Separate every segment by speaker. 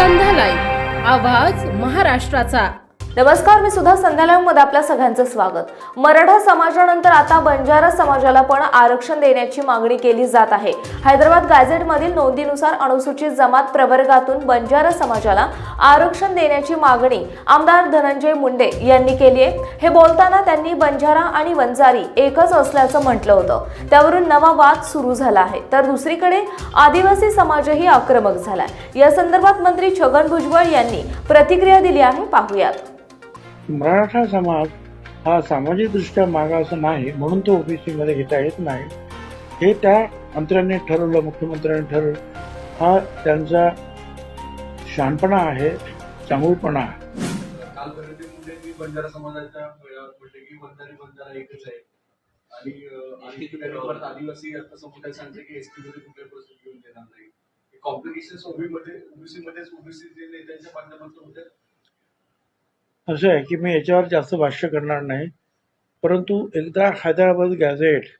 Speaker 1: आवाज महाराष्ट्राचा.
Speaker 2: नमस्कार मी सुद्धा संध्यालयमध्ये आपल्या सगळ्यांचं स्वागत. मराठा समाजानंतर आता बंजारा समाजाला पण आरक्षण देण्याची मागणी केली जात आहे. हैदराबाद गॅझेटमधील नोंदीनुसार अनुसूचित जमात प्रवर्गातून बंजारा समाजाला आरक्षण देण्याची मागणी आमदार धनंजय मुंडे यांनी केली आहे हे बोलताना त्यांनी बंजारा आणि वंजारी एकच असल्याचं म्हटलं होतं. त्यावरून नवा वाद सुरू झाला आहे. तर दुसरीकडे आदिवासी समाजही आक्रमक झालाय. या संदर्भात मंत्री छगन भुजबळ यांनी प्रतिक्रिया दिली आहे. पाहूयात.
Speaker 3: मराठा समाज हा सामाजिकदृष्ट्या मागास नाही म्हणून तो ओबीसी मध्ये घेता येत नाही. हे त्या मंत्र्यांनी ठरवलं मुख्यमंत्र्यांनी ठरवलं. हा त्यांचा शहाणपणा आहे चांगुलपणा आहे.
Speaker 4: कालपर्यंत खरेदीमध्ये मी बंजारा समाजाच्या म्हटले की बंजारी बंजारा एकच आहे. आणि परत आदिवासी आता समुदाय सांगते की एसटी मध्ये कुठे प्रश्न घेऊन देणार नाही. कॉम्प्लिकेशन ओबी मध्ये ओबीसी मध्येच ओबीसी जे नेत्यांच्या माध्यमातून होते.
Speaker 3: असं आहे की मी याच्यावर जास्त भाष्य करणार नाही. परंतु एकदा हैदराबाद गॅझेट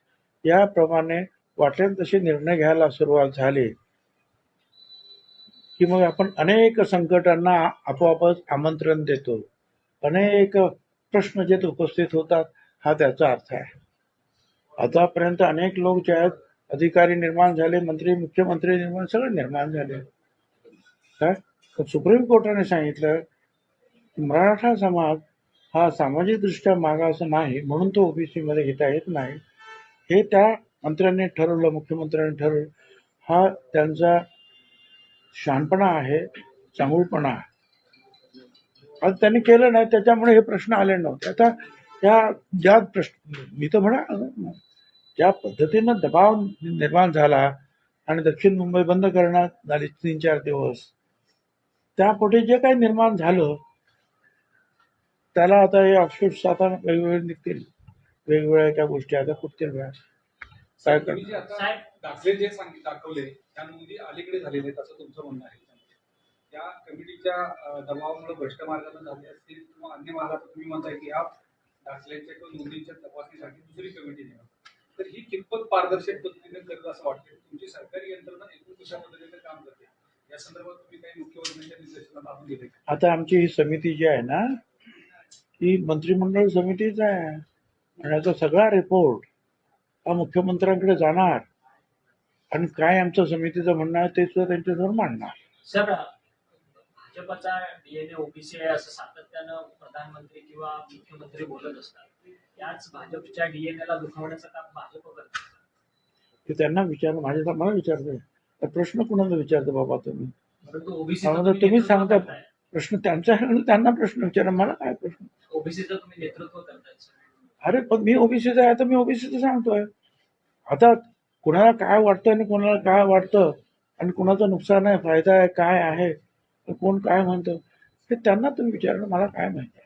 Speaker 3: याप्रमाणे वाटेल तसे निर्णय घ्यायला सुरुवात झाली की मग आपण अनेक संकटांना आपोआपच आमंत्रण देतो. अनेक प्रश्न जे उपस्थित होतात हा त्याचा अर्थ आहे. आतापर्यंत अनेक लोक जे आहेत अधिकारी निर्माण झाले मंत्री मुख्यमंत्री निर्माण सगळे निर्माण झाले. काय? सुप्रीम कोर्टाने सांगितलं मराठा समाज हा सामाजिकदृष्ट्या मागास नाही म्हणून तो ओबीसी मध्ये घेता येत नाही. हे त्या मंत्र्यांनी ठरवलं मुख्यमंत्र्यांनी ठरवलं. हा त्यांचा शहाणपणा आहे चांगुलपणा आहे. आज त्यांनी केलं नाही त्याच्यामुळे हे प्रश्न आले नव्हते. आता या ज्या प्रश्न मी तर म्हणा ज्या पद्धतीनं दबाव निर्माण झाला आणि दक्षिण मुंबई बंद करण्यात झाली तीन चार दिवस त्यापुढे जे काही निर्माण झालं त्याला आता हे ऑफशूट्स आता वेगवेगळे निघतील. वेगवेगळ्या त्या गोष्टी आता फुटतील वेळा. काय
Speaker 4: दाखले जे दाखवले त्या नोंदी अलीकडे झालेले आहेत असं तुमचं म्हणणं आहे. त्या कमिटीच्या दबावामुळे भ्रष्ट मार्गाने झाले असतील किंवा अन्य मार्गात तुम्ही म्हणताय की या दाखल्यांच्या किंवा नोंदींच्या तपासणीसाठी दुसरी कमिटी नेमा तर ही कितपत पारदर्शक पद्धतीने करत असं वाटतं तुमची सरकारी यंत्रणा एकूण कशा पद्धतीने काम करते? या संदर्भात तुम्ही काही मुख्यमंत्र्यांच्या निर्देशनात आणून दिले?
Speaker 3: आता आमची ही समिती जी आहे ना ही मंत्रिमंडळ समितीच आहे. आणि याचा सगळा रिपोर्ट हा मुख्यमंत्र्यांकडे जाणार. आणि काय आमचं समितीचं म्हणणं आहे ते सुद्धा त्यांच्यासमोर मांडणार.
Speaker 5: सर भाजपचा डीएनए ओबीसी आहे असं सातत्यानं प्रधानमंत्री किंवा मुख्यमंत्री बोलत असतात याच भाजपच्या डीएनए ला दुखावण्याचं काम भाजप करत
Speaker 3: की त्यांना विचार माझ्या मला विचारतोय प्रश्न कुणाला विचारतो बाबा तुम्ही?
Speaker 5: परंतु ओबीसी
Speaker 3: तुम्ही सांगता प्रश्न त्यांचा त्यांना प्रश्न विचारा मला काय प्रश्न?
Speaker 5: ओबीसीचं तुम्ही नेतृत्व करताय.
Speaker 3: अरे पण मी ओबीसीचा आहे तर मी ओबीसीचं सांगतोय. आता कुणाला काय वाटतं आणि कोणाला काय वाटतं आणि कुणाचं नुकसान आहे फायदा आहे काय आहे कोण काय म्हणतं? ते त्यांना तुम्ही विचारणं मला काय माहिती?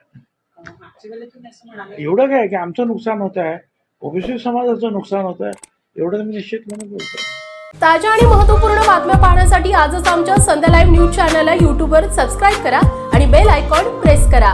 Speaker 3: आहे एवढं काय की आमचं नुकसान होत आहे? ओबीसी समाजाचं नुकसान होत आहे? एवढं तर निश्चित म्हणून बोलतो.
Speaker 1: ताज्या आणि महत्त्वपूर्ण बातम्या पाहण्यासाठी आजच आमच्या संध्या लाईव्ह न्यूज चॅनलला यूट्यूबवर सबस्क्राईब करा आणि बेल आयकॉन प्रेस करा.